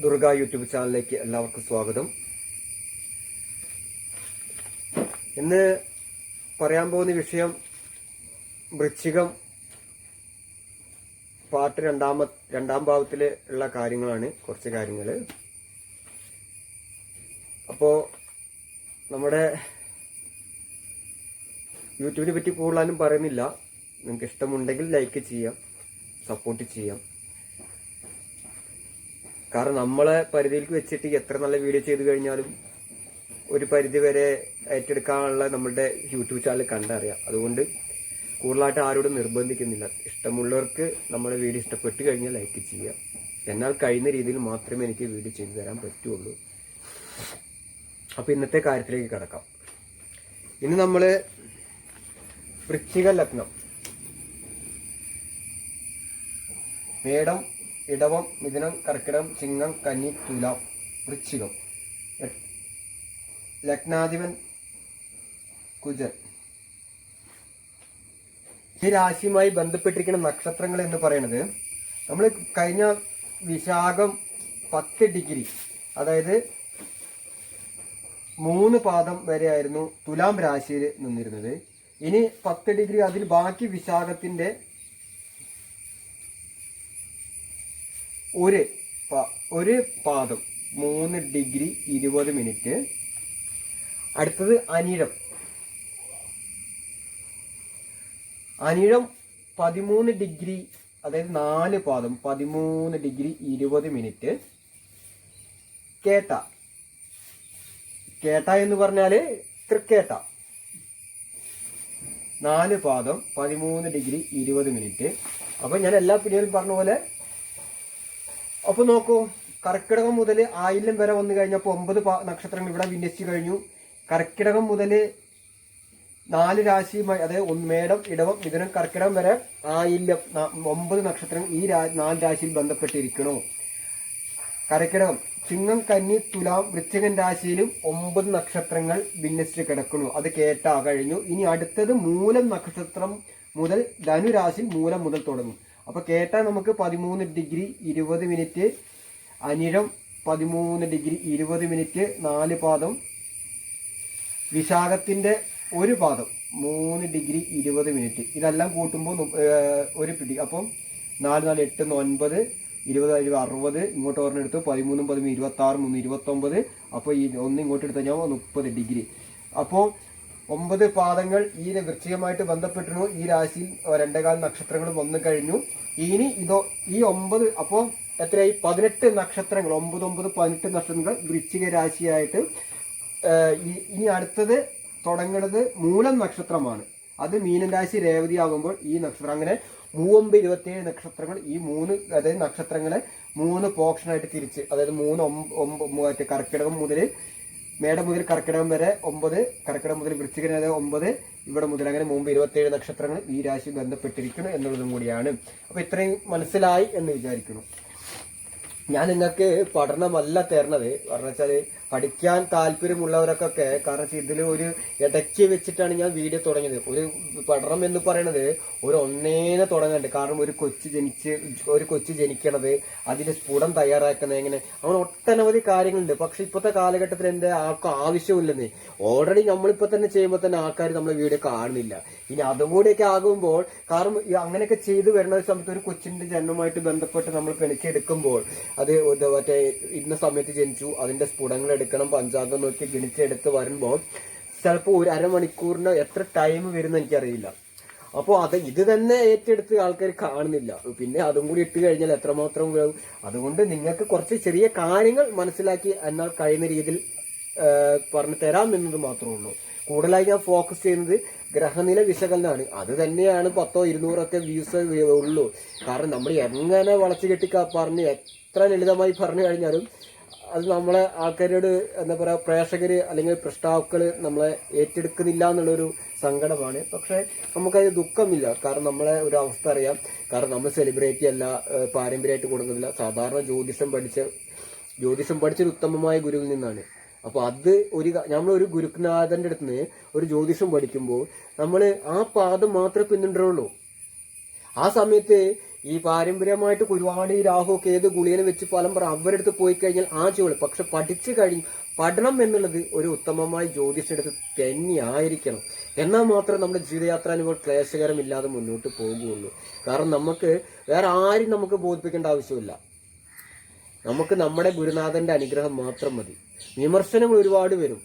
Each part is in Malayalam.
ദുർഗ യൂട്യൂബ് ചാനലിലേക്ക് എല്ലാവർക്കും സ്വാഗതം. ഇന്ന് പറയാൻ പോകുന്ന വിഷയം വൃശ്ചികം പാട്ട് രണ്ടാമ രണ്ടാം ഭാവത്തിൽ ഉള്ള കാര്യങ്ങളാണ് കുറച്ച് കാര്യങ്ങൾ അപ്പോൾ നമ്മുടെ യൂട്യൂബിനെ പറ്റി കൂടുതലും പറയുന്നില്ല. നിങ്ങൾക്ക് ഇഷ്ടമുണ്ടെങ്കിൽ ലൈക്ക് ചെയ്യാം സപ്പോർട്ട് ചെയ്യാം. കാരണം നമ്മളെ പരിധിയിലേക്ക് വെച്ചിട്ട് എത്ര നല്ല വീഡിയോ ചെയ്തു കഴിഞ്ഞാലും ഒരു പരിധി വരെ ഏറ്റെടുക്കാനുള്ള നമ്മുടെ യൂട്യൂബ് ചാനൽ കണ്ടറിയാം. അതുകൊണ്ട് കൂടുതലായിട്ട് ആരോടും നിർബന്ധിക്കുന്നില്ല. ഇഷ്ടമുള്ളവർക്ക് നമ്മുടെ വീഡിയോ ഇഷ്ടപ്പെട്ട് കഴിഞ്ഞാൽ ലൈക്ക് ചെയ്യുക. എന്നാൽ കഴിയുന്ന രീതിയിൽ മാത്രമേ എനിക്ക് വീഡിയോ ചെയ്തു തരാൻ പറ്റുള്ളൂ. അപ്പോൾ ഇന്നത്തെ കാര്യത്തിലേക്ക് കിടക്കാം. ഇന്ന് നമ്മൾ വൃശ്ചിക ലഗ്നം. മേടം ഇടവം മിഥുനം കർക്കിടകം ചിങ്ങം കന്നി തുലാം വൃശ്ചികം. ലഗ്നാധിപൻ കുജൻ. ഈ രാശിയുമായി ബന്ധപ്പെട്ടിരിക്കുന്ന നക്ഷത്രങ്ങൾ എന്ന് പറയുന്നത് നമ്മൾ കഴിഞ്ഞ വിശാഖം പത്ത് ഡിഗ്രി അതായത് മൂന്ന് പാദം വരെയായിരുന്നു തുലാം രാശിയിൽ നിന്നിരുന്നത്. ഇനി പത്ത് ഡിഗ്രി അതിൽ ബാക്കി വിശാഖത്തിന്റെ ഒരു ഒരു പാദം മൂന്ന് ഡിഗ്രി ഇരുപത് മിനിറ്റ്. അടുത്തത് അനിഴം. അനിഴം പതിമൂന്ന് ഡിഗ്രി അതായത് നാല് പാദം പതിമൂന്ന് ഡിഗ്രി ഇരുപത് മിനിറ്റ്. കേട്ട. കേട്ട എന്ന് പറഞ്ഞാൽ തൃക്കേട്ട. നാല് പാദം പതിമൂന്ന് ഡിഗ്രി ഇരുപത് മിനിറ്റ്. അപ്പൊ ഞാൻ എല്ലാ പിടികളും പറഞ്ഞ പോലെ അപ്പൊ നോക്കൂ കർക്കിടകം മുതൽ ആയില്യം വരെ വന്നു കഴിഞ്ഞപ്പോൾ ഒമ്പത് നക്ഷത്രങ്ങൾ ഇവിടെ വിന്യസിച്ചു കഴിഞ്ഞു. കർക്കിടകം മുതൽ നാല് രാശിയുമായി അതായത് ഒന്ന് മേടം ഇടവം മിഥുനം കർക്കിടകം വരെ ആയില്യം ഒമ്പത് നക്ഷത്രങ്ങൾ ഈ നാല് രാശിയിൽ ബന്ധപ്പെട്ടിരിക്കണോ കർക്കിടകം ചിങ്ങം കന്നി തുലാം വൃശ്ചികൻ രാശിയിലും ഒമ്പത് നക്ഷത്രങ്ങൾ വിന്യസിച്ച് കിടക്കുന്നു. അത് കേട്ടാ കഴിഞ്ഞു. ഇനി അടുത്തത് മൂലം നക്ഷത്രം മുതൽ ധനുരാശി മൂലം മുതൽ തുടങ്ങും. അപ്പൊ കേട്ടാൽ നമുക്ക് പതിമൂന്ന് ഡിഗ്രി ഇരുപത് മിനിറ്റ് അനിഴം പതിമൂന്ന് ഡിഗ്രി ഇരുപത് മിനിറ്റ് നാല് പാദം. വിശാഖത്തിന്റെ ഒരു പാദം മൂന്ന് ഡിഗ്രി ഇരുപത് മിനിറ്റ്. ഇതെല്ലാം കൂട്ടുമ്പോൾ ഒരു പിടി. അപ്പം നാല് നാല് എട്ട് ഒൻപത് ഇരുപത് ഇരുപത് അറുപത് ഇങ്ങോട്ട് ഒരെണ്ണെടുത്ത് പതിമൂന്നും പതിമൂന്ന് ഇരുപത്തി ആറ് മൂന്ന് ഇരുപത്തൊമ്പത്. അപ്പോൾ ഈ ഒന്ന് ഇങ്ങോട്ട് എടുത്ത് കഴിഞ്ഞാൽ മുപ്പത് ഡിഗ്രി. അപ്പോൾ ഒമ്പത് പാദങ്ങൾ ഈ വൃശ്ചികമായിട്ട് ബന്ധപ്പെട്ടിരുന്നു. ഈ രാശിയിൽ രണ്ടേകാൽ നക്ഷത്രങ്ങളും വന്നു കഴിഞ്ഞു. ഇനി ഇതോ ഈ ഒമ്പത് അപ്പോൾ എത്രയായി? പതിനെട്ട് നക്ഷത്രങ്ങൾ ഒമ്പത് ഒമ്പത് പതിനെട്ട് നക്ഷത്രങ്ങൾ വൃശ്ചിക രാശിയായിട്ട് ഇനി അടുത്തത് തുടങ്ങുന്നത് മൂലം നക്ഷത്രമാണ്. അത് മീനൻ രാശി രേവതി ആകുമ്പോൾ ഈ നക്ഷത്രം അങ്ങനെ മൂവൊമ്പത് ഇരുപത്തിയേഴ് നക്ഷത്രങ്ങൾ ഈ മൂന്ന് അതായത് നക്ഷത്രങ്ങളെ മൂന്ന് പോർഷനായിട്ട് തിരിച്ച് അതായത് മൂന്ന് ഒമ്പ മറ്റേ കർക്കിടകം മുതൽ മേടം മുതൽ കർക്കിടകം വരെ ഒമ്പത് കർക്കിടകം മുതൽ വൃശ്ചികൻ വരെ ഒമ്പത് ഇവിടെ മുതൽ അങ്ങനെ മുമ്പ് ഇരുപത്തിയേഴ് നക്ഷത്രങ്ങൾ ഈ രാശി ബന്ധപ്പെട്ടിരിക്കുന്നു എന്നുള്ളതും കൂടിയാണ്. അപ്പൊ ഇത്രയും മനസ്സിലായി എന്ന് വിചാരിക്കുന്നു. ഞാൻ നിങ്ങൾക്ക് പഠനമല്ല തരണത് കാരണം വെച്ചാൽ പഠിക്കാൻ താല്പര്യമുള്ളവർക്കൊക്കെ കാരണം ഇതിൽ ഒരു ഇടയ്ക്ക് വെച്ചിട്ടാണ് ഞാൻ വീഡിയോ തുടങ്ങിയത്. ഒരു പഠനം എന്ന് പറയുന്നത് ഒരു ഒന്നേനെ തുടങ്ങണ്ട്. കാരണം ഒരു കൊച്ചു ജനിച്ച് ഒരു കൊച്ചു ജനിക്കണത് അതിന് സ്ഫുടം തയ്യാറാക്കുന്നത് എങ്ങനെ? അങ്ങനെ ഒട്ടനവധി കാര്യങ്ങളുണ്ട്. പക്ഷെ ഇപ്പോഴത്തെ കാലഘട്ടത്തിൽ എന്റെ ആൾക്ക് ആവശ്യമില്ലെന്ന്. ഓൾറെഡി നമ്മളിപ്പോൾ തന്നെ ചെയ്യുമ്പോൾ തന്നെ ആൾക്കാർ നമ്മളെ വീഡിയോ കാണുന്നില്ല. ഇനി അതും കൂടിയൊക്കെ ആകുമ്പോൾ കാരണം അങ്ങനെയൊക്കെ ചെയ്തു വരുന്ന സമയത്ത് ഒരു കൊച്ചിന്റെ ജന്മമായിട്ട് ബന്ധപ്പെട്ട് നമ്മൾ പിണിച്ചെടുക്കുമ്പോൾ അത് മറ്റേ ഇന്ന സമയത്ത് ജനിച്ചു അതിന്റെ സ്ഫുടങ്ങൾ എടുക്കണം പഞ്ചാംഗം നോക്കി ഗണിച്ചെടുത്ത് വരുമ്പോൾ ചിലപ്പോൾ ഒരു അരമണിക്കൂറിന് എത്ര ടൈം വരുന്ന എനിക്കറിയില്ല. അപ്പോൾ അത് ഇത് തന്നെ ഏറ്റെടുത്ത് ആൾക്കാർ കാണുന്നില്ല. പിന്നെ അതും കൂടി ഇട്ട് കഴിഞ്ഞാൽ എത്രമാത്രം ഉപയോഗം അതുകൊണ്ട് നിങ്ങൾക്ക് കുറച്ച് ചെറിയ കാര്യങ്ങൾ മനസ്സിലാക്കി എന്നാൽ കഴിയുന്ന രീതിയിൽ പറഞ്ഞു തരാം എന്നത് മാത്രമേ ഉള്ളൂ. കൂടുതലായി ഞാൻ ഫോക്കസ് ചെയ്യുന്നത് ഗ്രഹനില വിശകലനമാണ്. അത് തന്നെയാണ് പത്തോ ഇരുന്നൂറൊക്കെ വ്യൂസ് ഉള്ളൂ. കാരണം നമ്മൾ എങ്ങനെ വളച്ചു കെട്ടി പറഞ്ഞ് എത്ര ലളിതമായി പറഞ്ഞു കഴിഞ്ഞാലും അത് നമ്മളെ ആൾക്കാരോട് എന്താ പറയുക പ്രേക്ഷകർ അല്ലെങ്കിൽ പ്രഷ്ടാക്കൾ നമ്മളെ ഏറ്റെടുക്കുന്നില്ല എന്നുള്ളൊരു സങ്കടമാണ്. പക്ഷെ നമുക്കത് ദുഃഖമില്ല. കാരണം നമ്മളെ ഒരു അവസ്ഥ അറിയാം. കാരണം നമ്മൾ സെലിബ്രിറ്റി അല്ല പാരമ്പര്യമായിട്ട് കൊടുക്കുന്നില്ല. സാധാരണ ജ്യോതിഷം പഠിച്ച ജ്യോതിഷം പഠിച്ചൊരു ഉത്തമമായ ഗുരുവിൽ നിന്നാണ്. അപ്പോൾ അത് ഒരു നമ്മൾ ഒരു ഗുരുനാഥന്റെ അടുത്ത് നിന്ന് ഒരു ജ്യോതിഷം പഠിക്കുമ്പോൾ നമ്മൾ ആ പാദം മാത്രമേ പിന്തുടരുള്ളൂ. ആ സമയത്ത് ഈ പാരമ്പര്യമായിട്ട് കുരുവാണി രാഹു ഒക്കെ ഏത് ഗുളികനെ വെച്ച് പറ അവരുടെ അടുത്ത് പോയി കഴിഞ്ഞാൽ ആ ജോലി പക്ഷെ പഠിച്ചു കഴിഞ്ഞ് പഠനം എന്നുള്ളത് ഒരു ഉത്തമമായ ജ്യോതിഷടുത്ത് തന്നെയായിരിക്കണം എന്നാൽ മാത്രമേ നമ്മുടെ ജീവിതയാത്ര അനുഭവം ക്ലേശകരമില്ലാതെ മുന്നോട്ട് പോകുകയുള്ളൂ. കാരണം നമുക്ക് വേറെ ആരും നമുക്ക് ബോധിപ്പിക്കേണ്ട ആവശ്യമില്ല. നമുക്ക് നമ്മുടെ ഗുരുനാഥന്റെ അനുഗ്രഹം മാത്രം മതി. വിമർശനങ്ങൾ ഒരുപാട് വരും.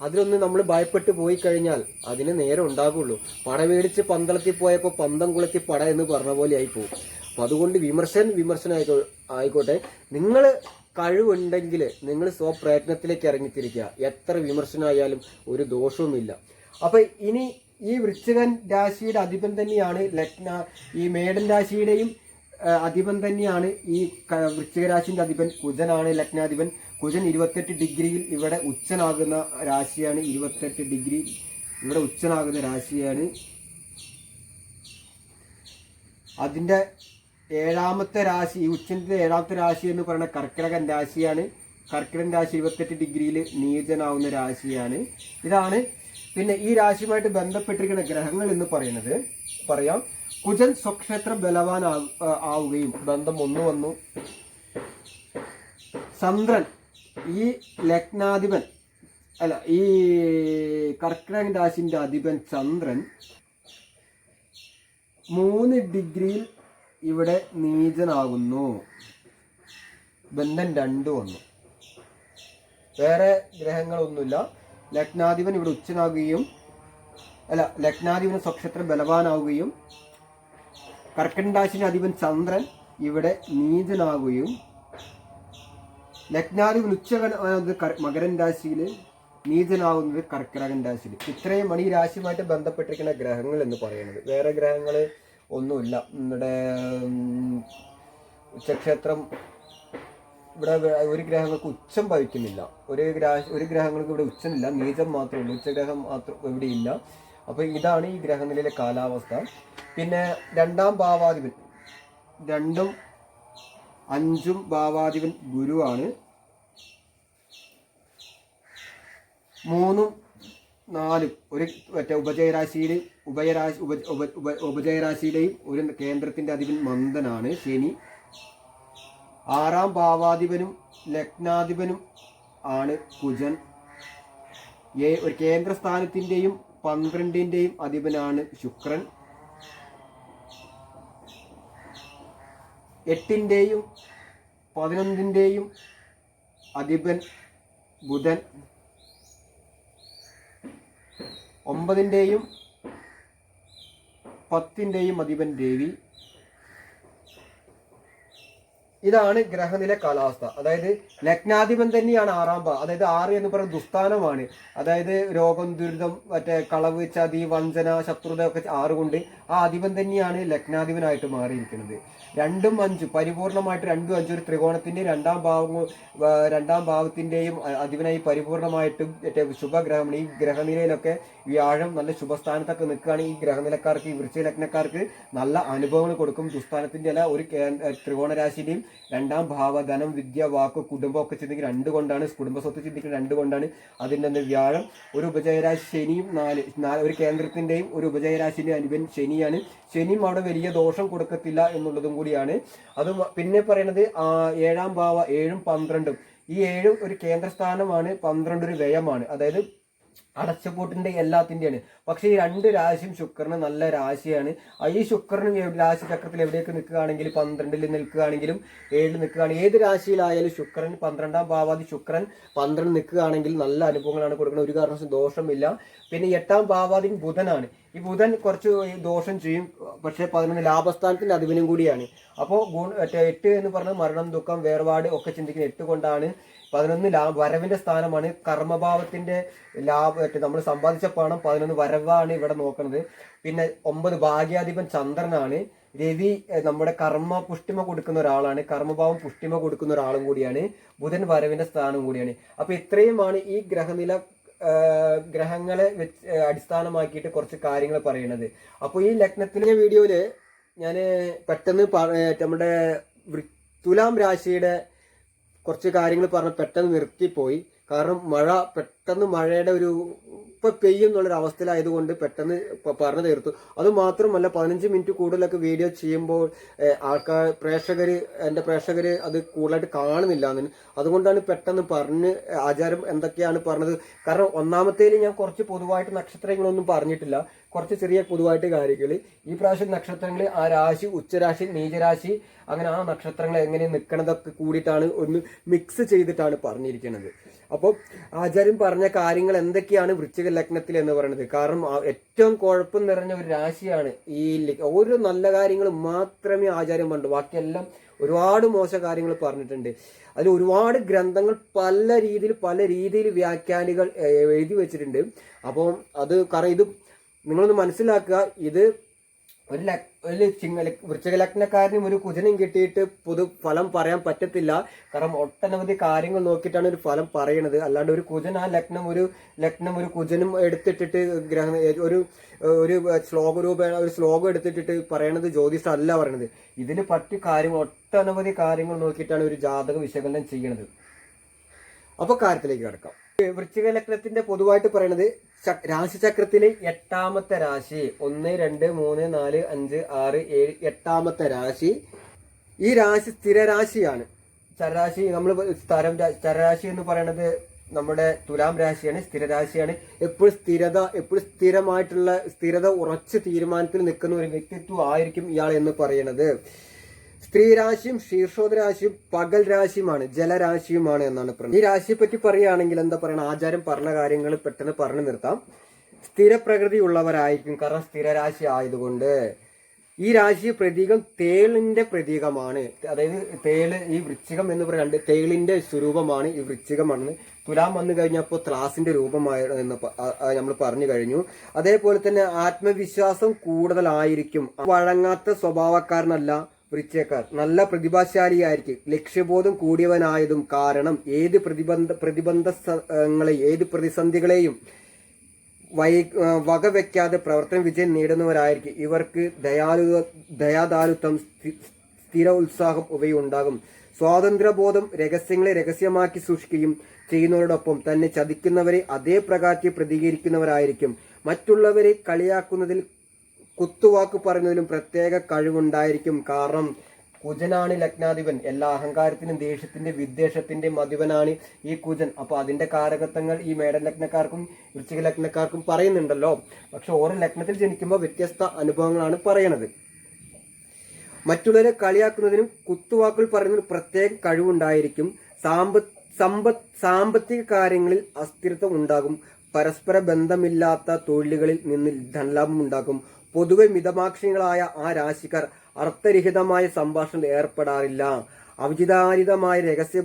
അതിലൊന്ന് നമ്മൾ ഭയപ്പെട്ട് പോയി കഴിഞ്ഞാൽ അതിന് നേരം ഉണ്ടാകുള്ളൂ പട മേടിച്ച് പന്തളത്തിൽ പോയപ്പോൾ പന്തം കുളത്തി പട എന്ന് പറഞ്ഞ പോലെ ആയി പോകും. അപ്പൊ അതുകൊണ്ട് വിമർശൻ വിമർശനം ആയിക്കോ ആയിക്കോട്ടെ. നിങ്ങൾ കഴിവുണ്ടെങ്കിൽ നിങ്ങൾ സ്വപ്രയത്നത്തിലേക്ക് ഇറങ്ങിത്തിരിക്കുക. എത്ര വിമർശനമായാലും ഒരു ദോഷവുമില്ല. അപ്പൊ ഇനി ഈ വൃശ്ചികൻ രാശിയുടെ അധിപൻ തന്നെയാണ് ലഗ്ന ഈ മേടൻ രാശിയുടെയും അധിപൻ തന്നെയാണ് ഈ ക- വൃശ്ചിക രാശിന്റെ അധിപൻ കുജനാണ് ലഗ്നാധിപൻ. കുജൻ ഇരുപത്തെട്ട് ഡിഗ്രിയിൽ ഇവിടെ ഉച്ചനാകുന്ന രാശിയാണ് ഇരുപത്തെട്ട് ഡിഗ്രി. ഇവിടെ ഉച്ചനാകുന്ന രാശിയാണ്. അതിന്റെ ഏഴാമത്തെ രാശി ഉച്ചന്റെ ഏഴാമത്തെ രാശി എന്ന് പറയുന്ന കർക്കിടകൻ രാശിയാണ്. കർക്കിടകൻ രാശി ഇരുപത്തെട്ട് ഡിഗ്രിയിൽ നീചനാവുന്ന രാശിയാണ്. ഇതാണ് പിന്നെ ഈ രാശിയുമായിട്ട് ബന്ധപ്പെട്ടിരിക്കുന്ന ഗ്രഹങ്ങൾ എന്ന് പറയുന്നത്. പറയാം. കുജൻ സ്വക്ഷേത്രം ബലവാൻ ആവുകയും ബന്ധം ഒന്ന് വന്നു. ചന്ദ്രൻ ഈ ലഗ്നാധിപൻ അല്ല ഈ കർക്കിടകൻ രാശിന്റെ അധിപൻ ചന്ദ്രൻ മൂന്ന് ഡിഗ്രിയിൽ ഇവിടെ നീചനാകുന്നു. ബന്ധം രണ്ട് വന്നു വേറെ ഗ്രഹങ്ങളൊന്നുമില്ല. ലഗ്നാധിപൻ ഇവിടെ ഉച്ചനാകുകയും അല്ല ലഗ്നാധിപൻ സ്വക്ഷത്രം ബലവാനാവുകയും കർക്കൻ രാശിന്റെ അധിപൻ ചന്ദ്രൻ ഇവിടെ നീചനാകുകയും ലഗ്നാധിപൻ ഉച്ചകനാകുന്നത് മകരൻ രാശിയിൽ നീചനാവുന്നത് കർക്കിടകൻ രാശിയിൽ ഇത്രയും മണി രാശിയുമായിട്ട് ബന്ധപ്പെട്ടിരിക്കുന്ന ഗ്രഹങ്ങൾ എന്ന് പറയുന്നത്. വേറെ ഗ്രഹങ്ങൾ ഒന്നുമില്ല. നമ്മുടെ ഉച്ചക്ഷേത്രം ഇവിടെ ഒരു ഗ്രഹങ്ങൾക്ക് ഉച്ചം ഭവിക്കുന്നില്ല. ഒരു ഗ്രഹ ഒരു ഗ്രഹങ്ങൾക്ക് ഇവിടെ ഉച്ചമില്ല. നീചം മാത്രമേ ഉള്ളൂ. ഉച്ചഗ്രഹം മാത്രം ഇവിടെ ഇല്ല. അപ്പോൾ ഇതാണ് ഈ ഗ്രഹനിലയിലെ കാലാവസ്ഥ. പിന്നെ രണ്ടാം ഭാവാധിപൻ രണ്ടും അഞ്ചും ഭാവാധിപൻ ഗുരുവാണ്. മൂന്നും നാലും ഒരു മറ്റേ ഉപജയരാശിയിൽ ഉഭയരാശി ഉപ ഉപ ഉപ ഉപജയരാശിയുടെയും ഒരു കേന്ദ്രത്തിന്റെ അധിപൻ മന്ദനാണ് ശനി. ആറാം ഭാവാധിപനും ലഗ്നാധിപനും ആണ് കുജൻ. ഏ ഒരു കേന്ദ്രസ്ഥാനത്തിന്റെയും പന്ത്രണ്ടിന്റെയും അധിപനാണ് ശുക്രൻ. എട്ടിന്റെയും പതിനൊന്നിന്റെയും അധിപൻ ബുധൻ. ഒമ്പതിന്റെയും പത്തിന്റെയും അധിപൻ രവി ഇതാണ് ഗ്രഹനില കാലാവസ്ഥ. അതായത് ലഗ്നാധിപൻ തന്നെയാണ് ആറാം അതായത് ആറ് എന്ന് പറയുന്നത് ദുസ്ഥാനമാണ്. അതായത് രോഗം ദുരിതം മറ്റേ കളവ് ചതി വഞ്ചന ശത്രുത ഒക്കെ ആറ് കൊണ്ട് ആ അധിപൻ തന്നെയാണ് ലഗ്നാധിപനായിട്ട് മാറിയിരിക്കുന്നത്. രണ്ടും അഞ്ച് പരിപൂർണമായിട്ട് രണ്ടും അഞ്ച് ഒരു ത്രികോണത്തിന്റെ രണ്ടാം ഭാവം രണ്ടാം ഭാവത്തിന്റെയും അ- അധിപനായി പരിപൂർണമായിട്ടും മറ്റേ ശുഭഗ്രഹമാണ് ഈ ഗ്രഹനിലയിലൊക്കെ വ്യാഴം നല്ല ശുഭസ്ഥാനത്തൊക്കെ നിൽക്കുകയാണ് ഈ ഗ്രഹനിലക്കാർക്ക് ഈ വൃശ്ചിക ലഗ്നക്കാർക്ക് നല്ല അനുഭവങ്ങൾ കൊടുക്കും. ദുസ്ഥാനത്തിന്റെ അല്ല ഒരു കേ- ത്രികോണ രാശിയുടെയും രണ്ടാം ഭാവ ധനം വിദ്യ വാക്ക് കുടുംബം ഒക്കെ ചിന്തിക്കുന്നത് രണ്ട് കൊണ്ടാണ് കുടുംബ സ്വത്ത് ചിന്തിക്കുന്നത് രണ്ട് കൊണ്ടാണ് അതിന്റെ അന്ന് വ്യാഴം. ഒരു ഉപജയരാശി ശനിയും നാല് നാല് ഒരു കേന്ദ്രത്തിന്റെയും ഒരു ഉപജയരാശിന്റെ അനുപൻ ശനിയാണ്. ശനിയും അവിടെ വലിയ ദോഷം കൊടുക്കത്തില്ല എന്നുള്ളതും കൂടിയാണ്. അത് പിന്നെ പറയുന്നത് ഏഴാം ഭാവ ഏഴും പന്ത്രണ്ടും. ഈ ഏഴും ഒരു കേന്ദ്രസ്ഥാനമാണ് പന്ത്രണ്ട് ഒരു വ്യയമാണ്. അതായത് അടച്ചുപൂട്ടിന്റെ എല്ലാത്തിന്റെയാണ്. പക്ഷേ ഈ രണ്ട് രാശിയും ശുക്രന് നല്ല രാശിയാണ്. ഈ ശുക്രനും രാശി ചക്രത്തിൽ എവിടെയൊക്കെ നിൽക്കുകയാണെങ്കിൽ പന്ത്രണ്ടിൽ നിൽക്കുകയാണെങ്കിലും ഏഴിൽ നിൽക്കുകയാണെങ്കിൽ ഏത് രാശിയിലായാലും ശുക്രൻ പന്ത്രണ്ടാം ഭാവാതി ശുക്രൻ പന്ത്രണ്ട് നിൽക്കുകയാണെങ്കിൽ നല്ല അനുഭവങ്ങളാണ് കൊടുക്കുന്നത്. ഒരു കാരണവശാലും ദോഷമില്ല. പിന്നെ എട്ടാം ഭാവാതി ബുധനാണ്. ഈ ബുധൻ കുറച്ച് ദോഷം ചെയ്യും. പക്ഷേ പതിനൊന്ന് ലാഭസ്ഥാനത്തിന്റെ അധിപനും കൂടിയാണ്. അപ്പോൾ എട്ട് എന്ന് പറഞ്ഞാൽ മരണം ദുഃഖം വേർപാട് ഒക്കെ ചിന്തിക്കുന്ന എട്ട് കൊണ്ടാണ് പതിനൊന്ന് ലാഭ വരവിന്റെ സ്ഥാനമാണ്. കർമ്മഭാവത്തിന്റെ ലാഭ നമ്മൾ സമ്പാദിച്ച പണം പതിനൊന്ന് വരവാണ് ഇവിടെ നോക്കുന്നത് പിന്നെ ഒമ്പത് ഭാഗ്യാധിപൻ ചന്ദ്രനാണ്. രവി നമ്മുടെ കർമ്മ പുഷ്ടിമ കൊടുക്കുന്ന ഒരാളാണ്. കർമ്മഭാവം പുഷ്ടിമ കൊടുക്കുന്ന ഒരാളും കൂടിയാണ്. ബുധൻ വരവിന്റെ സ്ഥാനം കൂടിയാണ്. അപ്പൊ ഇത്രയുമാണ് ഈ ഗ്രഹനില ഗ്രഹങ്ങളെ വെച്ച് അടിസ്ഥാനമാക്കിയിട്ട് കുറച്ച് കാര്യങ്ങൾ പറയുന്നത്. അപ്പോൾ ഈ ലഗ്നത്തിലെ വീഡിയോയിൽ ഞാൻ പെട്ടെന്ന് നമ്മുടെ തുലാം രാശിയുടെ കുറച്ച് കാര്യങ്ങൾ പറഞ്ഞ് പെട്ടെന്ന് നിർത്തിപ്പോയി. കാരണം മഴ പെട്ടെന്ന് മഴയുടെ ഒരു ഇപ്പൊ പെയ്യും എന്നുള്ളൊരു അവസ്ഥയിലായതുകൊണ്ട് പെട്ടെന്ന് പറഞ്ഞു തീർത്തു. അത് മാത്രമല്ല പതിനഞ്ച് മിനിറ്റ് കൂടുതലൊക്കെ വീഡിയോ ചെയ്യുമ്പോൾ ആൾക്കാർ പ്രേക്ഷകർ എന്റെ പ്രേക്ഷകർ അത് കൂടുതലായിട്ട് കാണുന്നില്ല എന്ന് അതുകൊണ്ടാണ് പെട്ടെന്ന് പറഞ്ഞ് ആചാരം എന്തൊക്കെയാണ് പറഞ്ഞത്. കാരണം ഒന്നാമത്തേൽ ഞാൻ കുറച്ച് പൊതുവായിട്ട് നക്ഷത്രങ്ങളൊന്നും പറഞ്ഞിട്ടില്ല. കുറച്ച് ചെറിയ പൊതുവായിട്ട് കാര്യങ്ങൾ. ഈ പ്രാവശ്യം നക്ഷത്രങ്ങൾ ആ രാശി ഉച്ചരാശി നീചരാശി അങ്ങനെ ആ നക്ഷത്രങ്ങൾ എങ്ങനെ നിൽക്കണതൊക്കെ കൂടിയിട്ടാണ് ഒന്ന് മിക്സ് ചെയ്തിട്ടാണ് പറഞ്ഞിരിക്കുന്നത്. അപ്പോൾ ആചാര്യം പറഞ്ഞ കാര്യങ്ങൾ എന്തൊക്കെയാണ് വൃശ്ചിക ലഗ്നത്തിൽ എന്ന് പറയുന്നത്? കാരണം ഏറ്റവും കുഴപ്പം നിറഞ്ഞ ഒരു രാശിയാണ് ഈ ഓരോ നല്ല കാര്യങ്ങൾ മാത്രമേ ആചാര്യം പറഞ്ഞു ബാക്കിയെല്ലാം ഒരുപാട് മോശ കാര്യങ്ങൾ പറഞ്ഞിട്ടുണ്ട്. അതിൽ ഒരുപാട് ഗ്രന്ഥങ്ങൾ പല രീതിയിൽ പല രീതിയിൽ വ്യാഖ്യാനികൾ എഴുതി വെച്ചിട്ടുണ്ട്. അപ്പം അത് കാരണം ഇത് നിങ്ങളൊന്ന് മനസ്സിലാക്കുക. ഇത് ഒരു ലക് ഒരു ചിങ്ങ വൃശ്ചിക ലഗ്നക്കാരനും ഒരു കുജനും കിട്ടിയിട്ട് പുതു ഫലം പറയാൻ പറ്റത്തില്ല. കാരണം ഒട്ടനവധി കാര്യങ്ങൾ നോക്കിയിട്ടാണ് ഒരു ഫലം പറയണത്. അല്ലാണ്ട് ഒരു കുജൻ ആ ലഗ്നം ഒരു ലഗ്നം ഒരു കുജനും എടുത്തിട്ടിട്ട് ഗ്രഹ ഒരു ഒരു ശ്ലോക രൂപേണ ഒരു ശ്ലോകം എടുത്തിട്ടിട്ട് പറയണത് ജ്യോതിഷം അല്ല പറയണത്. ഇതിന് പറ്റു കാര്യങ്ങൾ ഒട്ടനവധി കാര്യങ്ങൾ നോക്കിയിട്ടാണ് ഒരു ജാതക വിശകലനം ചെയ്യണത്. അപ്പോൾ കാര്യത്തിലേക്ക് കിടക്കാം. വൃശ്ചിക ലഗ്നത്തിന്റെ പൊതുവായിട്ട് പറയുന്നത് രാശി രാശിചക്രത്തിലെ എട്ടാമത്തെ രാശി. ഒന്ന് രണ്ട് മൂന്ന് നാല് അഞ്ച് ആറ് ഏഴ് എട്ടാമത്തെ രാശി. ഈ രാശി സ്ഥിരരാശിയാണ് ചരരാശി നമ്മൾ സ്ഥലം ചരരാശി എന്ന് പറയുന്നത് നമ്മുടെ തുലാം രാശിയാണ് സ്ഥിരരാശിയാണ് എപ്പോഴും സ്ഥിരത എപ്പോഴും സ്ഥിരമായിട്ടുള്ള സ്ഥിരത ഉറച്ച് തീരുമാനത്തിൽ നിൽക്കുന്ന ഒരു വ്യക്തിത്വം ആയിരിക്കും ഇയാൾ എന്ന് പറയുന്നത് സ്ത്രീരാശിയും ശീർഷോദ രാശിയും പകൽ രാശിയുമാണ് ജലരാശിയുമാണ് എന്നാണ് പറയുന്നത് ഈ രാശിയെ പറ്റി പറയുകയാണെങ്കിൽ എന്താ പറയുക ആചാരം പറഞ്ഞ കാര്യങ്ങൾ പെട്ടെന്ന് പറഞ്ഞു നിർത്താം. സ്ഥിരപ്രകൃതി ഉള്ളവരായിരിക്കും കാരണം സ്ഥിരരാശി ആയതുകൊണ്ട് ഈ രാശി പ്രതീകം തേളിന്റെ പ്രതീകമാണ്. അതായത് തേൾ ഈ വൃശ്ചികം എന്ന് പറയുന്നത് തേളിന്റെ സ്വരൂപമാണ് ഈ വൃശ്ചികമാണ് തുലാം വന്നു കഴിഞ്ഞപ്പോൾ ത്രാസിന്റെ രൂപമായ എന്ന് നമ്മൾ പറഞ്ഞു കഴിഞ്ഞു. അതേപോലെ തന്നെ ആത്മവിശ്വാസം കൂടുതലായിരിക്കും. വഴങ്ങാത്ത സ്വഭാവക്കാരനല്ല. വൃശ്ചയക്കാർ നല്ല പ്രതിഭാശാലിയായിരിക്കും. ലക്ഷ്യബോധം കൂടിയവനായതും കാരണം ഏത് പ്രതിബന്ധ പ്രതിബന്ധങ്ങളെ ഏത് പ്രതിസന്ധികളെയും വൈ വകവെക്കാതെ പ്രവർത്തന വിജയം നേടുന്നവരായിരിക്കും. ഇവർക്ക് ദയാലു ദയാദാരുത്വം സ്ഥി- സ്ഥിര ഉത്സാഹം ഇവയുണ്ടാകും സ്വാതന്ത്ര്യബോധം രഹസ്യങ്ങളെ രഹസ്യമാക്കി സൂക്ഷിക്കുകയും ചെയ്യുന്നവരോടൊപ്പം തന്നെ ചതിക്കുന്നവരെ അതേ പ്രകാരത്തിൽ പ്രതികരിക്കുന്നവരായിരിക്കും. മറ്റുള്ളവരെ കളിയാക്കുന്നതിൽ കുത്തുവാക്ക് പറയുന്നതിലും പ്രത്യേക കഴിവുണ്ടായിരിക്കും. കാരണം കുജനാണ് ലഗ്നാധിപൻ. എല്ലാ അഹങ്കാരത്തിനും ദേഷ്യത്തിന്റെ വിദ്വേഷത്തിന്റെ മധുവനാണ് ഈ കുജൻ. അപ്പൊ അതിന്റെ കാരകത്വങ്ങൾ ഈ മേട ലഗ്നക്കാർക്കും വൃശ്ചിക ലഗ്നക്കാർക്കും പറയുന്നുണ്ടല്ലോ. പക്ഷെ ഓരോ ലഗ്നത്തിൽ ജനിക്കുമ്പോൾ വ്യത്യസ്ത അനുഭവങ്ങളാണ് പറയണത്. മറ്റുള്ളവരെ കളിയാക്കുന്നതിനും കുത്തുവാക്കുകൾ പറയുന്നതിനും പ്രത്യേക കഴിവുണ്ടായിരിക്കും. സാമ്പ സമ്പത്ത് സാമ്പത്തിക കാര്യങ്ങളിൽ അസ്ഥിരത ഉണ്ടാകും. പരസ്പര ബന്ധമില്ലാത്ത തൊഴിലുകളിൽ നിന്ന് ധനലാഭം ഉണ്ടാക്കും പൊതുവെ മിതമാക്ഷികളായ ആ രാശിക്കാർ അർത്ഥരഹിതമായ സംഭാഷണത്തിൽ ഏർപ്പെടാറില്ല. അവിചിതാരിതമായ രഹസ്യ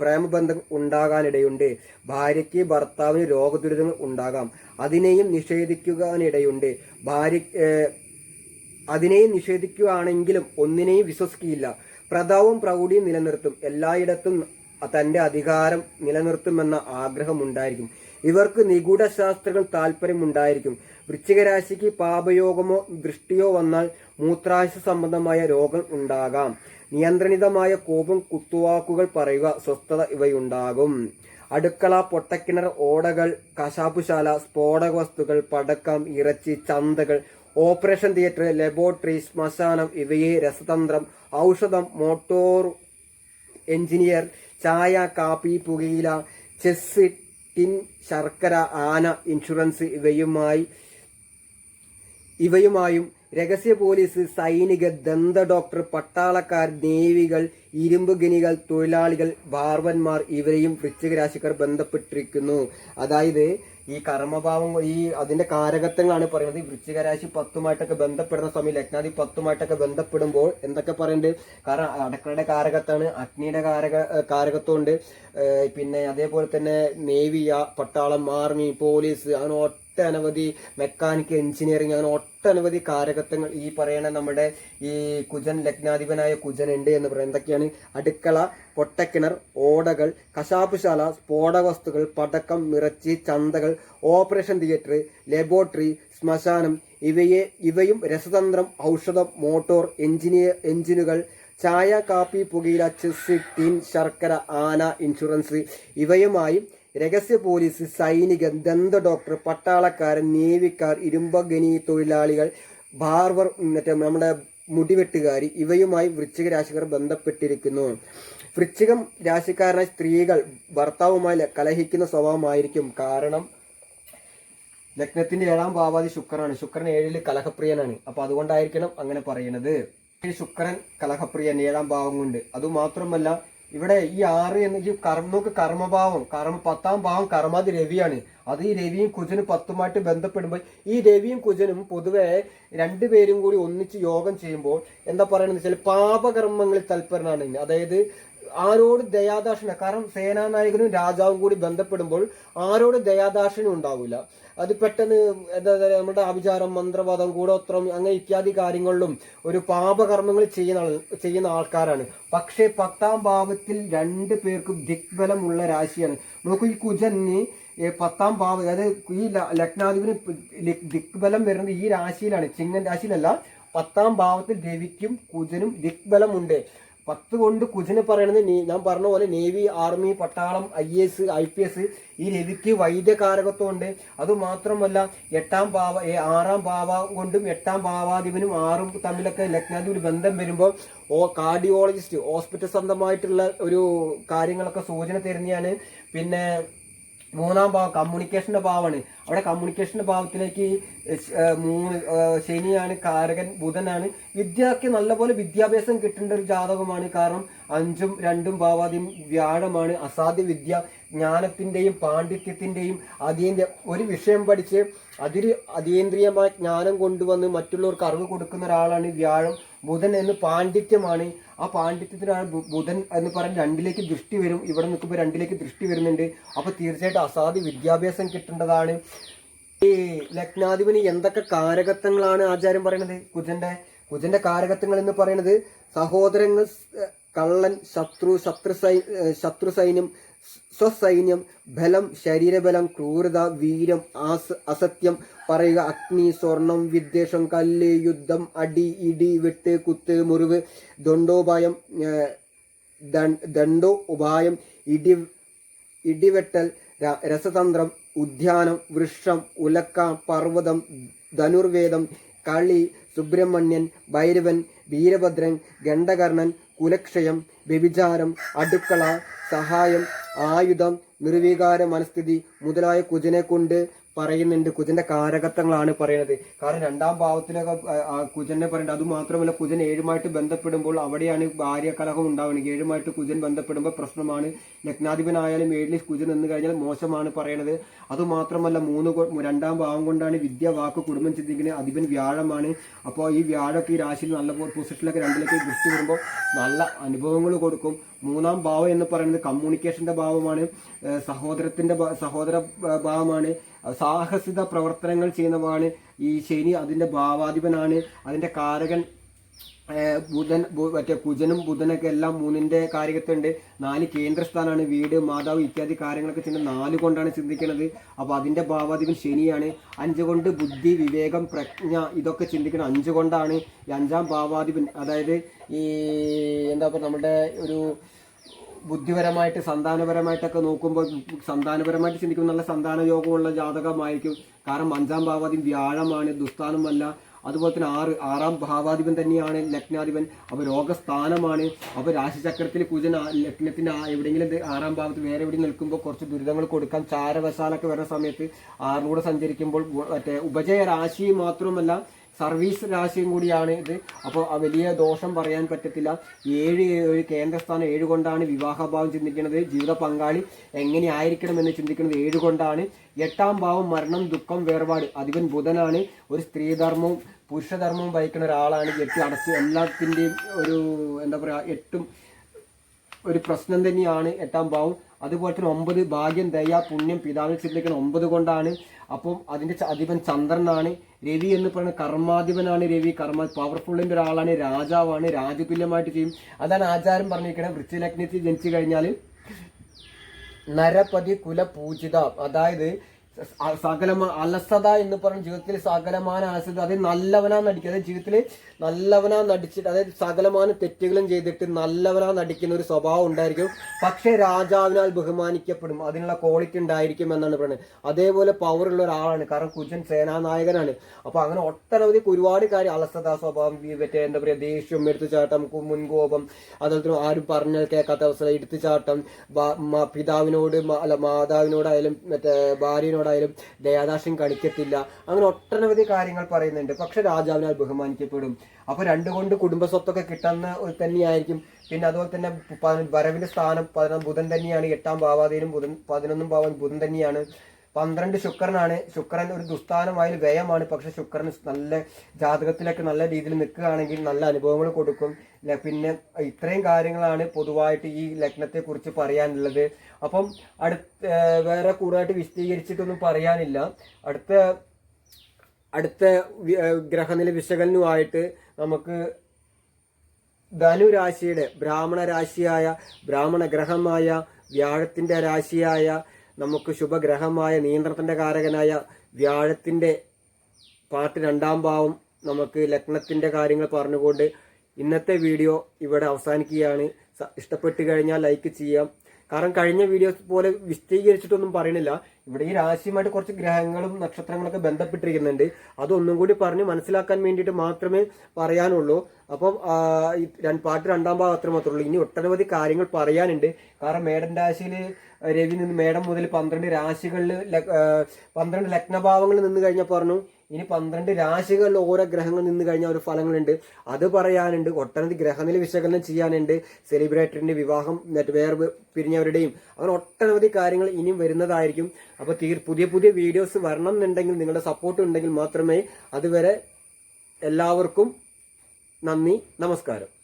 പ്രേമബന്ധം ഉണ്ടാകാനിടയുണ്ട്. ഭാര്യയ്ക്ക് ഭർത്താവിന് രോഗദുരിതങ്ങൾ ഉണ്ടാകാം. അതിനെയും നിഷേധിക്കുവാനിടയുണ്ട്. ഭാര്യ അതിനെയും നിഷേധിക്കുകയാണെങ്കിലും ഒന്നിനെയും വിശ്വസിക്കില്ല പ്രതാവും പ്രൗഢിയും നിലനിർത്തും. എല്ലായിടത്തും തന്റെ അധികാരം നിലനിർത്തുമെന്ന ആഗ്രഹമുണ്ടായിരിക്കും. ഇവർക്ക് നിഗൂഢ ശാസ്ത്രങ്ങൾ താല്പര്യമുണ്ടായിരിക്കും വൃശ്ചികരാശിക്ക് പാപയോഗമോ ദൃഷ്ടിയോ വന്നാൽ മൂത്രാശ സംബന്ധമായ രോഗം ഉണ്ടാകാം. നിയന്ത്രണിതമായ കോപം കുത്തുവാക്കുകൾ പറയുക സ്വസ്ഥത ഇവയുണ്ടാകും. അടുക്കള പൊട്ടക്കിണർ ഓടകൾ കശാപ്പുശാല സ്ഫോടക വസ്തുക്കൾ പടക്കം ഇറച്ചി ചന്തകൾ ഓപ്പറേഷൻ തിയേറ്റർ ലബോറട്ടറി ശ്മശാനം ഇവയെ രസതന്ത്രം ഔഷധം മോട്ടോർ എഞ്ചിനീയർ ചായ കാപ്പി പുകയില ചെസ് ടിൻ ശർക്കര ആന ഇൻഷുറൻസ് ഇവയുമായി ഇവയുമായും രഹസ്യ പോലീസ് സൈനിക ദന്ത ഡോക്ടർ പട്ടാളക്കാർ നേവികൾ ഇരുമ്പ് ഖനികൾ തൊഴിലാളികൾ വാർവന്മാർ ഇവരെയും വൃശ്ചിക രാശിക്കാർ ബന്ധപ്പെട്ടിരിക്കുന്നു. അതായത് ഈ കർമ്മഭാവം ഈ അതിന്റെ കാരകത്വങ്ങളാണ് പറയുന്നത്. ഈ വൃശ്ചിക രാശി പത്തുമായിട്ടൊക്കെ ബന്ധപ്പെടുന്ന സമയം ലഗ്നാദി പത്തുമായിട്ടൊക്കെ ബന്ധപ്പെടുമ്പോൾ എന്തൊക്കെ പറയുന്നുണ്ട്? കാരണം അടക്കളയുടെ കാരകത്താണ് അഗ്നിയുടെ കാരക കാരകത്വമുണ്ട്. പിന്നെ അതേപോലെ തന്നെ നേവി പട്ടാളം ആർമി പോലീസ് അങ്ങനെ ഒട്ടനവധി മെക്കാനിക്കൽ എഞ്ചിനീയറിംഗ് അങ്ങനെ ഒട്ടനവധി കാരകത്വങ്ങൾ ഈ പറയണ നമ്മുടെ ഈ കുജൻ ലഗ്നാധിപനായ കുജൻ ഉണ്ട് എന്ന് പറയുന്നത്. എന്തൊക്കെയാണ്? അടുക്കള പൊട്ടക്കിണർ ഓടകൾ കശാപ്പുശാല സ്ഫോടക വസ്തുക്കൾ പടക്കം നിറച്ചി ചന്തകൾ ഓപ്പറേഷൻ തിയേറ്റർ ലബോറട്ടറി ശ്മശാനം. ഇവയെ ഇവയും രസതന്ത്രം ഔഷധം മോട്ടോർ എഞ്ചിനീയർ എഞ്ചിനുകൾ ചായ കാപ്പി പുകയില ചെസ് ടീൻ ശർക്കര ആന ഇൻഷുറൻസ് ഇവയുമായും രഹസ്യ പോലീസ് സൈനികൻ ദന്ത ഡോക്ടർ പട്ടാളക്കാരൻ നേവിക്കാർ ഇരുമ്പഗനി തൊഴിലാളികൾ ബാർവർ മറ്റേ നമ്മുടെ മുടിവെട്ടുകാരി ഇവയുമായി വൃശ്ചിക രാശിക്കാർ ബന്ധപ്പെട്ടിരിക്കുന്നു. വൃശ്ചികം രാശിക്കാരനായ സ്ത്രീകൾ ഭർത്താവുമായി കലഹിക്കുന്ന സ്വഭാവമായിരിക്കും. കാരണം ലഗ്നത്തിന്റെ ഏഴാം ഭാവാതി ശുക്രനാണ്. ശുക്രൻ ഏഴിൽ കലഹപ്രിയനാണ്. അപ്പൊ അതുകൊണ്ടായിരിക്കണം അങ്ങനെ പറയുന്നത്. ശുക്രൻ കലഹപ്രിയൻ ഏഴാം ഭാവം കൊണ്ട്. അതുമാത്രമല്ല ഇവിടെ ഈ ആറ് എന്ന് ഈ കർമ്മ നോക്ക് കർമ്മഭാവം കർമ്മ പത്താം ഭാവം കർമാതി രവിയാണ്. അത് ഈ രവിയും കുജനും പത്തുമായിട്ട് ബന്ധപ്പെടുമ്പോൾ ഈ രവിയും കുജനും പൊതുവെ രണ്ടുപേരും കൂടി ഒന്നിച്ച് യോഗം ചെയ്യുമ്പോൾ എന്താ പറയുന്നത് വെച്ചാൽ പാപകർമ്മങ്ങളിൽ തൽപരനാണ്. അതായത് ആരോട് ദയാദാക്ഷണ കാരണം സേനാനായകനും രാജാവും കൂടി ബന്ധപ്പെടുമ്പോൾ ആരോട് ദയാദാക്ഷണം ഉണ്ടാവില്ല അത് പെട്ടെന്ന് എന്താ പറയുക നമ്മുടെ അഭിചാരം മന്ത്രവാദം കൂടോത്രം അങ്ങനെ ഇത്യാദി കാര്യങ്ങളിലും ഒരു പാപകർമ്മങ്ങൾ ചെയ്യുന്ന ചെയ്യുന്ന ആൾക്കാരാണ്. പക്ഷേ പത്താം ഭാവത്തിൽ രണ്ട് പേർക്കും ദിഗ്ബലമുള്ള രാശിയാണ്. നോക്കൂ ഈ കുജന് പത്താം ഭാവം അതായത് ഈ ലഗ്നാധിപന് ദിഗ്ബലം വരുന്നത് ഈ രാശിയിലാണ് ചിങ്ങൻ രാശിയിലല്ല. പത്താം ഭാവത്തിൽ രവിക്കും കുജനും ദിഗ്ബലമുണ്ട്. പത്ത് കൊണ്ട് കുജിനെ പറയണത് ഞാൻ പറഞ്ഞ പോലെ നേവി ആർമി പട്ടാളം I S I P S ഈ രവിക്ക് വൈദ്യകാരകത്വം ഉണ്ട് അതുമാത്രമല്ല എട്ടാം ഭാവ ആറാം ഭാവ കൊണ്ടും എട്ടാം ഭാവാധിപനും ആറും തമ്മിലൊക്കെ ലഗ്നാധിപന് ബന്ധം വരുമ്പോൾ ഓ കാർഡിയോളജിസ്റ്റ് ഹോസ്പിറ്റൽ സംബന്ധമായിട്ടുള്ള ഒരു കാര്യങ്ങളൊക്കെ സൂചന തരുന്നതാണ്. പിന്നെ മൂന്നാം ഭാവം കമ്മ്യൂണിക്കേഷന്റെ ഭാവമാണ്. അവിടെ കമ്മ്യൂണിക്കേഷന്റെ ഭാവത്തിലേക്ക് മൂന്ന് ശനിയാണ് കാരകൻ ബുധനാണ്. വിദ്യക്ക് നല്ലപോലെ വിദ്യാഭ്യാസം കിട്ടേണ്ട ഒരു ജാതകമാണ്. കാരണം അഞ്ചും രണ്ടും ഭാവാദ്യം വ്യാഴമാണ്. അസാധ്യ വിദ്യ ജ്ഞാനത്തിന്റെയും പാണ്ഡിത്യത്തിന്റെയും അതീന്ദ്ര ഒരു വിഷയം പഠിച്ച് അതിൽ അതീന്ദ്രിയമായ ജ്ഞാനം കൊണ്ടുവന്ന് മറ്റുള്ളവർക്ക് അറിവ് കൊടുക്കുന്ന ഒരാളാണ് വ്യാഴം ബുധൻ എന്ന് പാണ്ഡിത്യമാണ്. ആ പാണ്ഡിത്യത്തിനാണ് ബുധൻ എന്ന് പറഞ്ഞ് രണ്ടിലേക്ക് ദൃഷ്ടി വരും. ഇവിടെ നിൽക്കുമ്പോൾ രണ്ടിലേക്ക് ദൃഷ്ടി വരുന്നുണ്ട്. അപ്പോൾ തീർച്ചയായിട്ടും അസാധു വിദ്യാഭ്യാസം കിട്ടേണ്ടതാണ്. ഈ ലഗ്നാധിപന് എന്തൊക്കെ കാരകത്വങ്ങളാണ് ആചാര്യം പറയുന്നത് കുജന്റെ കുജന്റെ കാരകത്വങ്ങൾ എന്ന് പറയുന്നത് സഹോദരങ്ങൾ കള്ളൻ ശത്രു ശത്രു ശത്രു സൈന്യം സ്വസൈന്യം ബലം ശരീരബലം ക്രൂരത വീരം ആസ് അസത്യം പറയുക അഗ്നി സ്വർണം വിദ്വേഷം കല്ല് യുദ്ധം അടി ഇടി വെട്ട് കുത്ത് മുറിവ് ദണ്ഡോപായം ദണ്ഡോ ഉപായം ഇടി ഇടിവെട്ടൽ രസതന്ത്രം ഉദ്യാനം വൃക്ഷം ഉലക്ക പർവതം ധനുർവേദം കളി സുബ്രഹ്മണ്യൻ ഭൈരവൻ വീരഭദ്രൻ ഗണ്ഡകർണൻ കുലക്ഷയം വ്യഭിചാരം അടുക്കള സഹായം ആയുധം നിർവികാര മനസ്ഥിതി മുതലായ കുജനെ കൊണ്ട് പറയുന്നുണ്ട് കുജന്റെ കാരകത്വങ്ങളാണ് പറയുന്നത്. കാരണം രണ്ടാം ആ, കുജനെ പറയുന്നത് അത് മാത്രമല്ല കുജൻ ഏഴുമായിട്ട് ബന്ധപ്പെടുമ്പോൾ അവിടെയാണ് ഭാര്യ കലഹം ഉണ്ടാവുന്നത്. ഏഴുമായിട്ട് കുജൻ ബന്ധപ്പെടുമ്പോൾ പ്രശ്നമാണ്. ലഗ്നാധിപനായാലും ഏഴിൽ കുജൻ എന്ന് കഴിഞ്ഞാൽ മോശമാണ് പറയുന്നത് അത് മാത്രമല്ല മൂന്ന് രണ്ടാം ഭാവം കൊണ്ടാണ് വിദ്യ വാക്ക് കുടുംബം ചിന്തിക്കുന്നത്. അധിപൻ വ്യാഴമാണ്. അപ്പോൾ ഈ വ്യാഴമൊക്കെ ഈ രാശിയിൽ നല്ല പൊസിഷനിലൊക്കെ രണ്ടിലേക്ക് ദൃഷ്ടി വരുമ്പോൾ നല്ല അനുഭവങ്ങൾ കൊടുക്കും. മൂന്നാം ഭാവം എന്ന് പറയുന്നത് കമ്മ്യൂണിക്കേഷന്റെ ഭാവമാണ്. സഹോദരത്തിന്റെ സഹോദര ഭാവമാണ്. സാഹസിക പ്രവർത്തനങ്ങൾ ചെയ്യുന്നതാണ് ഈ ശനി അതിന്റെ ഭാവാധിപനാണ്. അതിന്റെ കാരകൻ ബുധൻ മറ്റേ കുജനും ബുധനൊക്കെ എല്ലാം മൂന്നിന്റെ കാര്യത്തുണ്ട് നാല് കേന്ദ്രസ്ഥാനാണ് വീട് മാതാവ് ഇത്യാദി കാര്യങ്ങളൊക്കെ ചെയ്യുന്നത് നാല് കൊണ്ടാണ് ചിന്തിക്കുന്നത്. അപ്പോൾ അതിന്റെ ഭാവാധിപൻ ശനിയാണ്. അഞ്ച് കൊണ്ട് ബുദ്ധി വിവേകം പ്രജ്ഞ ഇതൊക്കെ ചിന്തിക്കണം അഞ്ച് കൊണ്ടാണ്. ഈ അഞ്ചാം ഭാവാധിപൻ അതായത് ഈ എന്താ പറയുക നമ്മുടെ ഒരു ബുദ്ധിപരമായിട്ട് സന്താനപരമായിട്ടൊക്കെ നോക്കുമ്പോൾ സന്താനപരമായിട്ട് ചിന്തിക്കുമ്പോൾ നല്ല സന്താന യോഗമുള്ള ജാതകമായിരിക്കും. കാരണം അഞ്ചാം ഭാവാധിപൻ വ്യാഴമാണ് ദുസ്ഥാനമല്ല. അതുപോലെ തന്നെ ആറ് ആറാം ഭാവാധിപൻ തന്നെയാണ് ലഗ്നാധിപൻ. അപ്പോൾ രോഗസ്ഥാനമാണ്. അപ്പോൾ രാശിചക്രത്തിൽ കുജൻ ലഗ്നത്തിന് എവിടെയെങ്കിലും ആറാം ഭാവത്ത് വേറെ എവിടെ നിൽക്കുമ്പോൾ കുറച്ച് ദുരിതങ്ങൾ കൊടുക്കാൻ ചാരവശാലൊക്കെ വരുന്ന സമയത്ത് ആറിലൂടെ സഞ്ചരിക്കുമ്പോൾ മറ്റേ ഉപജയ രാശി മാത്രമല്ല സർവീസ് രാശിയും കൂടിയാണ് ഇത്. അപ്പോൾ വലിയ ദോഷം പറയാൻ പറ്റത്തില്ല. ഏഴ് ഏഴ് കേന്ദ്രസ്ഥാനം ഏഴ് കൊണ്ടാണ് വിവാഹഭാവം ചിന്തിക്കുന്നത്. ജീവിത പങ്കാളി എങ്ങനെ ആയിരിക്കണമെന്ന് ചിന്തിക്കുന്നത് ഏഴ് കൊണ്ടാണ്. എട്ടാം ഭാവം മരണം ദുഃഖം വേർപാട്. അധിപൻ ബുധനാണ്. ഒരു സ്ത്രീധർമ്മവും പുരുഷധർമ്മവും വഹിക്കുന്ന ഒരാളാണ്. എട്ട് അടച്ച് എല്ലാത്തിന്റെയും ഒരു എന്താ പറയുക എട്ടും ഒരു പ്രശ്നം തന്നെയാണ് എട്ടാം ഭാവം. അതുപോലെ തന്നെ ഒമ്പത് ഭാഗ്യം ദയ പുണ്യം പിതാവിൽ ചിന്തിക്കുന്ന ഒമ്പത് കൊണ്ടാണ്. അപ്പം അതിന്റെ അധിപൻ ചന്ദ്രനാണ്. രവി എന്ന് പറയുന്ന കർമാധിപനാണ് രവി. കർമ്മ പവർഫുള്ളിന്റെ ഒരാളാണ് രാജാവാണ് രാജതുല്യമായിട്ട് ചെയ്യും. അതാണ് ആചാരം പറഞ്ഞിരിക്കുന്നത് വൃശ്ചലഗ്നത്തിൽ ജനിച്ചു കഴിഞ്ഞാൽ നരപതി കുല പൂജിത അതായത് സകലമാ അലസത എന്ന് പറഞ്ഞ ജീവിതത്തിൽ സകലമാന അലസത. അതായത് നല്ലവനാ നടിക്കുക. അതായത് ജീവിതത്തിൽ നല്ലവനാ നടിച്ചിട്ട് അതായത് സകലമാന തെറ്റുകളും ചെയ്തിട്ട് നല്ലവനാ നടിക്കുന്ന ഒരു സ്വഭാവം ഉണ്ടായിരിക്കും. പക്ഷേ രാജാവിനാൽ ബഹുമാനിക്കപ്പെടും. അതിനുള്ള ക്വാളിറ്റി ഉണ്ടായിരിക്കും എന്നാണ് പറയുന്നത്. അതേപോലെ പവറുള്ള ഒരാളാണ്. കാരണം കുജൻ സേനാനായകനാണ്. അപ്പൊ അങ്ങനെ ഒട്ടനവധി ഒരുപാട് കാര്യം അലസത സ്വഭാവം മറ്റേ എന്താ പറയുക ദേഷ്യം എടുത്തുചാട്ടം മുൻകോപം അതുപോലെ തന്നെ ആരും പറഞ്ഞാൽ കേൾക്കാത്ത അവസ്ഥ എടുത്തുചാട്ടം പിതാവിനോട് അല്ല മാതാവിനോടായാലും മറ്റേ ഭാര്യനോടായാലും ദയാദാക്ഷ്യം കാണിക്കത്തില്ല. അങ്ങനെ ഒട്ടനവധി കാര്യങ്ങൾ പറയുന്നുണ്ട്. പക്ഷെ രാജാവിനാൽ ബഹുമാനിക്കപ്പെടും. അപ്പൊ രണ്ടുകൊണ്ട് കുടുംബ സ്വത്തൊക്കെ കിട്ടുന്ന തന്നെയായിരിക്കും. പിന്നെ അതുപോലെ തന്നെ വരവിന്റെ സ്ഥാനം പതിനൊന്ന് ബുധൻ തന്നെയാണ്. എട്ടാം ഭാവാതീനും ബുധൻ പതിനൊന്നും ഭാവം ബുധൻ തന്നെയാണ്. പന്ത്രണ്ട് ശുക്രനാണ്. ശുക്രൻ ഒരു ദുസ്ഥാനമായ വ്യയമാണ്. പക്ഷെ ശുക്രൻ നല്ല ജാതകത്തിലൊക്കെ നല്ല രീതിയിൽ നിൽക്കുകയാണെങ്കിൽ നല്ല അനുഭവങ്ങൾ കൊടുക്കും. പിന്നെ ഇത്രയും കാര്യങ്ങളാണ് പൊതുവായിട്ട് ഈ ലഗ്നത്തെ കുറിച്ച് പറയാനുള്ളത്. അപ്പം അടുത്ത വേറെ കൂടുതലായിട്ട് വിശദീകരിച്ചിട്ടൊന്നും പറയാനില്ല. അടുത്ത അടുത്ത ഗ്രഹനില വിശകലനവുമായിട്ട് നമുക്ക് ധനുരാശിയുടെ ബ്രാഹ്മണ രാശിയായ ബ്രാഹ്മണ ഗ്രഹമായ വ്യാഴത്തിന്റെ രാശിയായ നമുക്ക് ശുഭഗ്രഹമായ നിയന്ത്രണത്തിന്റെ കാരകനായ വ്യാഴത്തിന്റെ പാർട്ട് രണ്ടാം ഭാവം നമുക്ക് ലഗ്നത്തിന്റെ കാര്യങ്ങൾ പറഞ്ഞുകൊണ്ട് ഇന്നത്തെ വീഡിയോ ഇവിടെ അവസാനിക്കുകയാണ്. ഇഷ്ടപ്പെട്ട് കഴിഞ്ഞാൽ ലൈക്ക് ചെയ്യാം. കാരണം കഴിഞ്ഞ വീഡിയോസ് പോലെ വിശദീകരിച്ചിട്ടൊന്നും പറയണില്ല ഇവിടെ ഈ രാശിയുമായിട്ട് കുറച്ച് ഗ്രഹങ്ങളും നക്ഷത്രങ്ങളൊക്കെ ബന്ധപ്പെട്ടിരിക്കുന്നുണ്ട്. അതൊന്നും കൂടി പറഞ്ഞ് മനസ്സിലാക്കാൻ വേണ്ടിയിട്ട് മാത്രമേ പറയാനുള്ളൂ. അപ്പം പാട്ട് രണ്ടാം ഭാഗം അത്ര മാത്രമേ ഉള്ളൂ ഇനി ഒട്ടനവധി കാര്യങ്ങൾ പറയാനുണ്ട്. കാരണം മേടൻ രാശിയിൽ രവി നിന്ന് മേടം മുതൽ പന്ത്രണ്ട് രാശികളിൽ പന്ത്രണ്ട് ലഗ്നഭാവങ്ങളിൽ നിന്ന് കഴിഞ്ഞാൽ പറഞ്ഞു. ഇനി പന്ത്രണ്ട് രാശികളിൽ ഓരോ ഗ്രഹങ്ങൾ നിന്ന് കഴിഞ്ഞാൽ ഒരു ഫലങ്ങളുണ്ട്. അത് പറയാനുണ്ട് ഒട്ടനവധി ഗ്രഹനില വിശകലനം ചെയ്യാനുണ്ട്. സെലിബ്രേറ്ററിന്റെ വിവാഹം മറ്റ് വേറെ പിരിഞ്ഞവരുടെയും അങ്ങനെ ഒട്ടനവധി കാര്യങ്ങൾ ഇനിയും വരുന്നതായിരിക്കും. അപ്പോൾ തീർ പുതിയ പുതിയ വീഡിയോസ് വരണം എന്നുണ്ടെങ്കിൽ നിങ്ങളുടെ സപ്പോർട്ട് ഉണ്ടെങ്കിൽ മാത്രമേ അതുവരെ എല്ലാവർക്കും നന്ദി നമസ്കാരം.